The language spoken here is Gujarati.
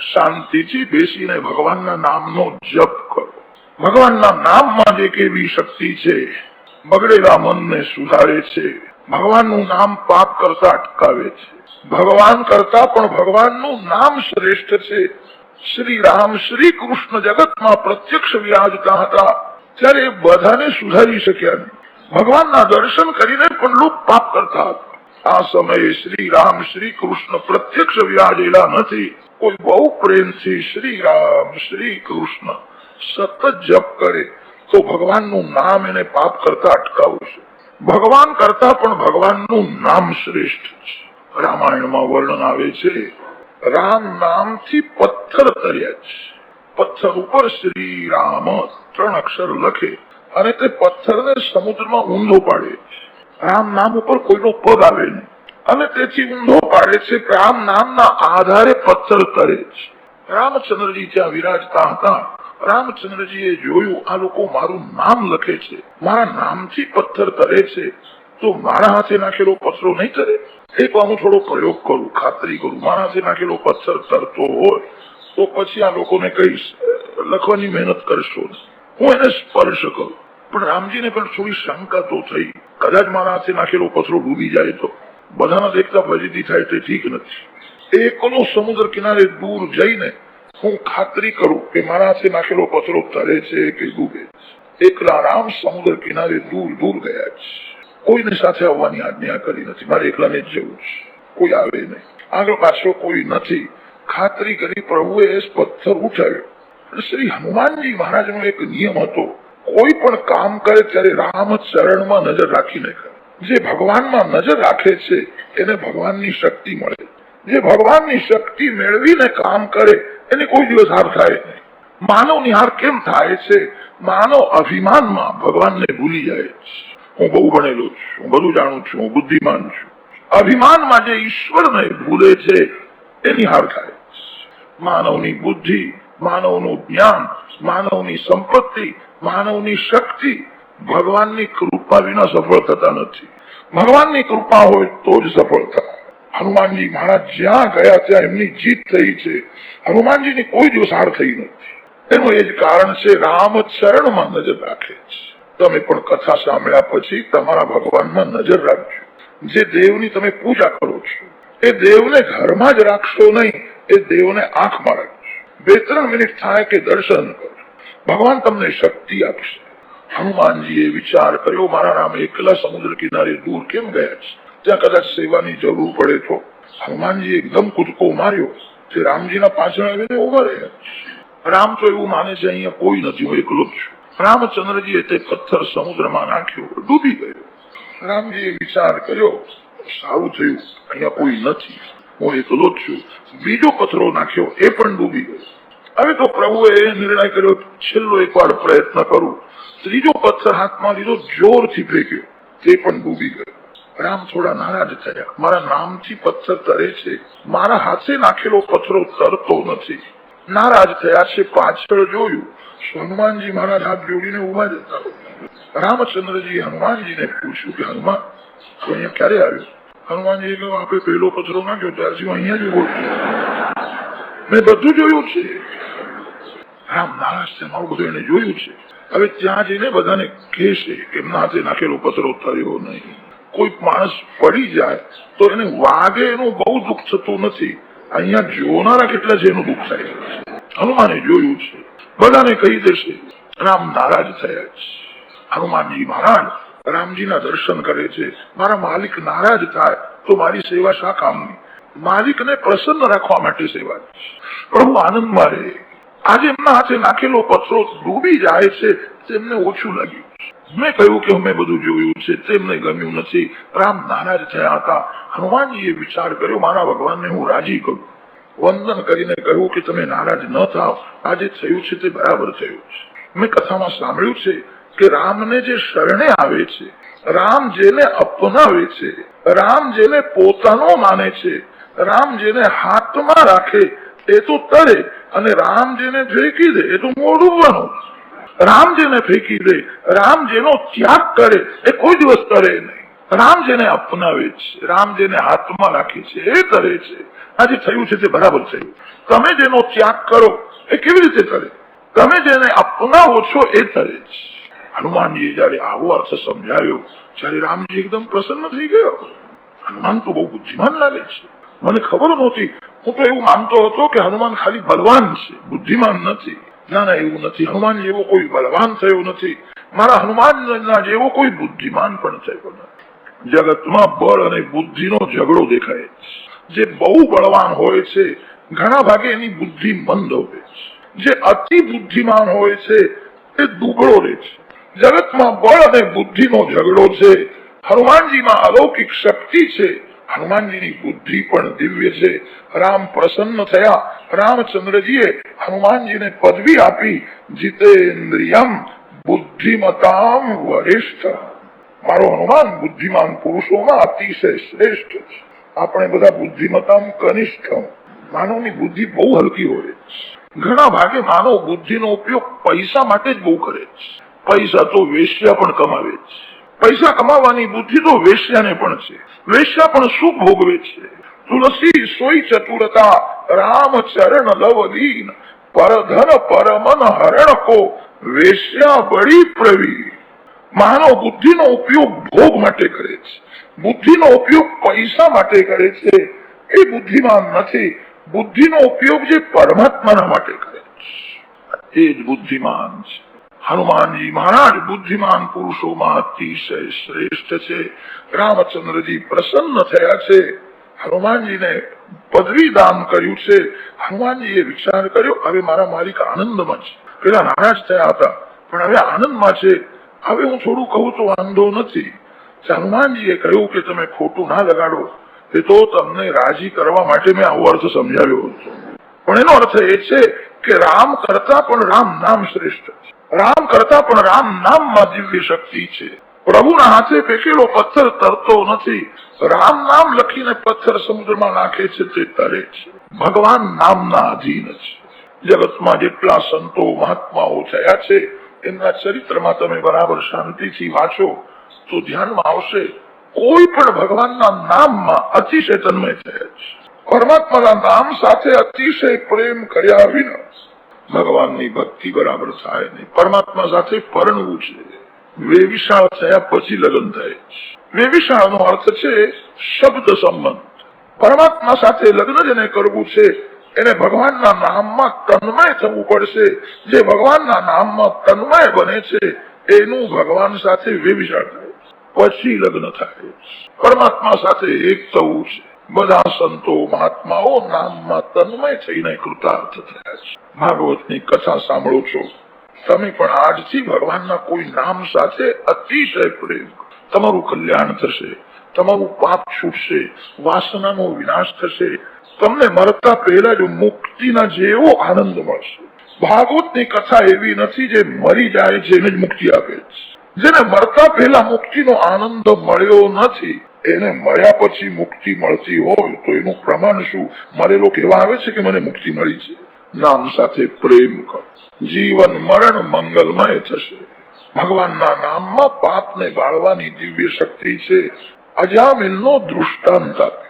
શાંતિથી બેસીને ભગવાનના નામનો જપ કરો. ભગવાનના નામમાં જે કેવી શક્તિ છે, બગડેલા મનને સુધારે છે, ભગવાનનું નામ પાપ કરતા અટકાવે છે. ભગવાન કરતા પણ ભગવાનનું નામ શ્રેષ્ઠ છે. શ્રી રામ શ્રી કૃષ્ણ જગતમાં પ્રત્યક્ષ વિરાજતા હતા. ત્યારે બધાને સુધારી શક્યા નહીં. ભગવાનના દર્શન કરીને પણ લોક પાપ કરતા હતા. આ સમયે શ્રી રામ શ્રી કૃષ્ણ પ્રત્યક્ષ વિરાજેલા નથી. કોઈ બહુ પ્રેમથી શ્રી રામ, શ્રી કૃષ્ણ સતત જપ કરે, તો ભગવાનનું નામ એને પાપ કરતા અટકાવશે ભગવાન કરતા પણ ભગવાનનું નામ શ્રેષ્ઠ છે. રામાયણમાં વર્ણન આવે છે, રામ નામથી પથ્થર તર્યા છે. પથ્થર ઉપર શ્રી રામ ત્રણ અક્ષર લખે અને તે પથ્થરને સમુદ્રમાં ઊંધો પાડે રામ નામ ઉપર કોઈનો પગ આવે નહીં. અને તેથી ઊંધો પાડે છે કે રામ નામના આધારે પથ્થર કરે છે. રામચંદ્રજી ત્યાં વિરાજતા હતા. રામચંદ્રજીએ જોયું, આ લોકો મારું નામ લખે છે. મારા નામથી પથ્થર કરે છે. તો મારા હાથે નાખેલો પથરો નહીં કરે એક હું થોડો પ્રયોગ કરું. ખાતરી કરું. મારા હાથે નાખેલો પથ્થર તરતો હોય. તો પછી આ લોકોને કહીશ, લખવાની મહેનત કરશો હું એને સ્પર્શ કરું. પણ રામજીને પણ થોડી શંકા તો થઈ. કદાચ મારા હાથે નાખેલો પથરો ડૂબી જાય તો? બધાના દેખતા ફજીતી થાય તે ઠીક નથી. એકલો સમુદ્ર કિનારે દૂર જઈને હું ખાતરી કરું કે મારા હાથે નાખેલો પથ્થરો તરે છે કે ડૂબે એકલા રામ સમુદ્ર કિનારે દૂર દૂર ગયા છે. કોઈને સાથે આવવાની આજ્ઞા કરી નથી. મારે એકલાને જ જવું છે. કોઈ આવે નહીં. આગળ પાછળ કોઈ નથી. ખાતરી કરી પ્રભુએ પથ્થર ઉઠાવ્યો. શ્રી હનુમાનજી મહારાજનો એક નિયમ હતો. કોઈ પણ કામ કરે ત્યારે રામ ચરણમાં નજર રાખીને કરે જે ભગવાનમાં નજર રાખે છે, એને ભગવાનની શક્તિ મળે. જે ભગવાનની શક્તિ મેળવીને કામ કરે, એને કોઈ દિવસ હાર થાય નહીં. માનવ નિહાર કેમ થાય છે? માનવ અભિમાનમાં ભગવાનને ભૂલી જાય છે. હું બહુ ભણેલો છું, હું બધું જાણું છું, હું બુદ્ધિમાન છું. અભિમાનમાં જે ઈશ્વરને ભૂલે છે, એની હાર થાય. માનવની બુદ્ધિ, માનવનું જ્ઞાન, માનવની સંપત્તિ, માનવની શક્તિ ભગવાનની કૃપા વિના સફળ થતા નથી. ભગવાનની કૃપા હોય તો જ સફળ થાય હનુમાનજી મહારાજ જ્યાં ગયા ત્યાં એમની જીત થઈ છે. હનુમાનજીની કોઈ દિવસ હાર થઈ નથી. એનું એ જ કારણ છે, રામ ચરણમાં નજર રાખે છે. તમે પણ કથા સાંભળ્યા પછી તમારા ભગવાનમાં નજર રાખજો. જે દેવની તમે પૂજા કરો છો, એ દેવને ઘરમાં જ રાખશો નહીં, એ દેવને આંખમાં રાખજો. બે ત્રણ મિનિટ થાય કે દર્શન કરો. ભગવાન તમને શક્તિ આપશે. હનુમાનજીએ વિચાર કર્યો, મારા રામ એકલા સમુદ્ર કિનારે દૂર કેમ ગયા છે? ત્યાં કદાચ સેવાની જરૂર પડે તો? હનુમાનજી એકદમ કૂદકો માર્યો, તે રામજીના પાછળ આવીને ઊભા રહ્યા રામ તો એવું માને છે, અહીંયા કોઈ નથી, હું એકલો જ છું. રામચંદ્રજીએ તે પથ્થર સમુદ્રમાં નાખ્યો, ડૂબી ગયો. રામજીએ વિચાર કર્યો, સારું થયું, અહીંયા કોઈ નથી, હું એકલો જ છું. બીજો પથરો નાખ્યો, એ પણ ડૂબી ગયો. હવે તો પ્રભુએ એ નિર્ણય કર્યો છેલ્લો એકવાર પ્રયત્ન કરું. ત્રીજો પથ્થર હાથમાં લીધો, જોરથી ફેંક્યો. તે પણ ડૂબી ગયો. રામ થોડા નારાજ થયા. મારા નામથી પથ્થર તરે છે. મારા હાથે નાખેલો પથ્થરો તરતો નથી. નારાજ થયા છે, પાછળ જોયું. હનુમાનજી મહારાજ હાથ જોડીને ઊભા જતા રામચંદ્રજી હનુમાનજીને પૂછ્યું કે, હનુમાન અહીંયા ક્યારે આવ્યો? હનુમાનજી કહ્યું આપણે પહેલો પથ્થરો નાખ્યો, ત્યારથી હું અહીંયા જ ઊભો મેં બધું જોયું છે. રામ નારાજ છે મારું બધું એને જોયું છે. હવે ત્યાં જઈને બધાને કહેશે કે એમના હાથે નાખેલો પથરો થયો નહીં. કોઈ માણસ પડી જાય તો એને વાગે એનું બહુ દુઃખ થતું નથી. અહીંયા જોનારા કેટલા છે એનું દુઃખ થાય. છે હનુમાને જોયું છે. બધાને કહી દેશે, રામ નારાજ થયા છે. હનુમાનજી મહારાજ, રામજીના દર્શન કરે છે. મારા માલિક નારાજ થાય તો મારી સેવા શા કામની? માલિકને પ્રસન્ન રાખવા માટે સેવા. પ્રભુ આનંદમાં રહે. આજે એમના હાથે નાખેલો પથરો ડૂબી જાય છે, તેમને ઓછું લાગ્યું. મેં કહ્યું કે અમે બધું જોયું છે, તેમને ગમ્યું નથી. રામ નારાજ થયા હતા. હનુમાનજીએ વિચાર કર્યો, મારા ભગવાનને હું રાજી કરું. વંદન કરીને કહ્યું કે, તમે નારાજ ન થાવ. આજે થયું છે તે બરાબર થયું છે. મેં કથામાં સાંભળ્યું છે કે રામને જે શરણે આવે છે, રામ જેને અપનાવે છે, રામ જેને પોતાનો માને છે, રામ જેને હાથમાં રાખે એ તો તરે અને રામ જેને ફેંકી દે, એ તો મોડું બનો. રામ જેને ફેંકી દે રામ જેનો ત્યાગ કરે, એ કોઈ દિવસ કરે નહીં. રામ જેને અપનાવે છે રામ હાથમાં રાખે છે, એ કરે છે. આજે થયું છે તે બરાબર થયું તમે જેનો ત્યાગ કરો, એ કેવી રીતે કરે? તમે જેને અપનાવો છો, એ કરે છે. હનુમાનજી જયારે આવો અર્થ સમજાવ્યો ત્યારે રામજી એકદમ પ્રસન્ન થઈ ગયો, હનુમાન તો બહુ બુદ્ધિમાન લાગે છે. મને ખબર નહોતી. હું તો એવું માનતો હતો કે હનુમાન ખાલી બલવાન છે. બુદ્ધિમાન નથી. ના ના, એવું નથી. હનુમાન જેવો કોઈ બલવાન થયો નથી. મારા હનુમાન જેવો કોઈ બુદ્ધિમાન પણ થયો નથી. જગતમાં બળ અને બુદ્ધિનો ઝઘડો દેખાય જે બહુ બળવાન હોય છે, ઘણા ભાગે એની બુદ્ધિ મંદ હોય છે. જે અતિ બુદ્ધિમાન હોય છે, એ દુબળો રહે છે. જગતમાં બળ અને બુદ્ધિનો ઝઘડો છે. હનુમાનજીમાં અલૌકિક શક્તિ છે. હનુમાનજીની બુદ્ધિ પણ દિવ્ય છે. રામ પ્રસન્ન થયા. રામચંદ્રજીએ હનુમાનજીને પદવી આપી. જીતેન્દ્રિયમ બુદ્ધિમતામ વરિષ્ઠ. મારો હનુમાન બુદ્ધિમાન પુરુષોમાં અતિશય શ્રેષ્ઠ છે. આપણે બધા બુદ્ધિમતામ કનિષ્ઠ માનવની બુદ્ધિ બહુ હલકી હોય ઘણા ભાગે માનવ બુદ્ધિનો ઉપયોગ પૈસા માટે જ બહુ કરે છે. પૈસા તો વેશ્યા પણ કમાવે છે. પૈસા કમાવાની બુદ્ધિ તો વેશ્યાને પણ છે. વેશ્યા પણ શું ભોગવે છે. તુલસી સોઈ ચતુરતા રામ ચરણ લવલીન પરધન પરમન હરણ કો વેશ્યા બળી પ્રવી માનવ બુદ્ધિનો ઉપયોગ ભોગ માટે કરે છે. બુદ્ધિનો ઉપયોગ પૈસા માટે કરે છે. એ બુદ્ધિમાન નથી. બુદ્ધિનો ઉપયોગ જે પરમાત્માના માટે કરે છે. એ જ બુદ્ધિમાન છે. હનુમાનજી મહારાજ બુદ્ધિમાન પુરુષોમાં અતિશય શ્રેષ્ઠ છે રામચંદ્રજી પ્રસન્ન થયા છે હનુમાનજીને પદવી દાન કર્યું છે હનુમાનજીએ વિચાર કર્યો હવે મારા માલિક આનંદમાં છે પેલા નારાજ થયા હતા, પણ હવે આનંદમાં છે। હવે હું થોડું કહું તો વાંધો નથી. હનુમાનજીએ કહ્યું કે, તમે ખોટું ના લગાડો। એ તો તમને રાજી કરવા માટે મેં આવો અર્થ સમજાવ્યો હતો. પણ એનો અર્થ એ છે કે રામ કરતા પણ રામ નામ શ્રેષ્ઠ છે. રામ કરતા પણ રામ નામમાં દિવ્ય શક્તિ છે. પ્રભુના હાથે ફેંકેલો પથ્થર તરતો નથી. રામ નામ લખીને પથ્થર સમુદ્રમાં નાખે છે તે તરે છે. ભગવાન નામના અધીન છે. જગતમાં જેટલા સંતો મહાત્માઓ થયા છે, એમના ચરિત્રમાં તમે બરાબર શાંતિથી વાંચો, તો ધ્યાનમાં આવશે, કોઈ પણ ભગવાનના નામમાં અતિશય તન્મય થયા છે. પરમાત્માના નામ સાથે અતિશય પ્રેમ કર્યા વિના ભગવાનની ભક્તિ બરાબર થાય નહીં. પરમાત્મા સાથે પરણવું છે. વેવિશાળ થયા પછી લગ્ન થાય વેવિશાળ નો અર્થ છે શબ્દ સંબંધ. પરમાત્મા સાથે લગ્ન જેને કરવું છે. એને ભગવાનના નામમાં તન્મય થવું પડશે. જે ભગવાનના નામમાં તન્મય બને છે, એનું ભગવાન સાથે વેવિશાળ થાય પછી લગ્ન થાય પરમાત્મા સાથે એક થવું છે. બધા સંતો મહાત્માઓ નામમાં તન્મય થઈને કૃતાર્થ થયા છે. ભાગવતની કથા સાંભળો છો. તમે પણ આજથી ભગવાનના કોઈ નામ સાથે અતિશય પ્રેમ તમારું કલ્યાણ થશે, તમારું પાપ છૂટશે, વાસનાનો વિનાશ થશે. તમને મરતા પહેલા જ મુક્તિના જેવો આનંદ મળશે. ભાગવતની કથા એવી નથી જે મરી જાય છે જ મુક્તિ આપે છે. જેને મરતા પહેલા મુક્તિનો આનંદ મળ્યો નથી, એને મળ્યા પછી મુક્તિ મળતી હોય તો એનું પ્રમાણ શું? મરેલો કહેવા આવે છે કે મને મુક્તિ મળી છે. નામ સાથે પ્રેમ કરો. જીવન મરણ મંગલમય થશે. ભગવાનના નામમાં પાપને બાળવાની દિવ્ય શક્તિ છે. અજામિલનો દૃષ્ટાંત આપ્યો છે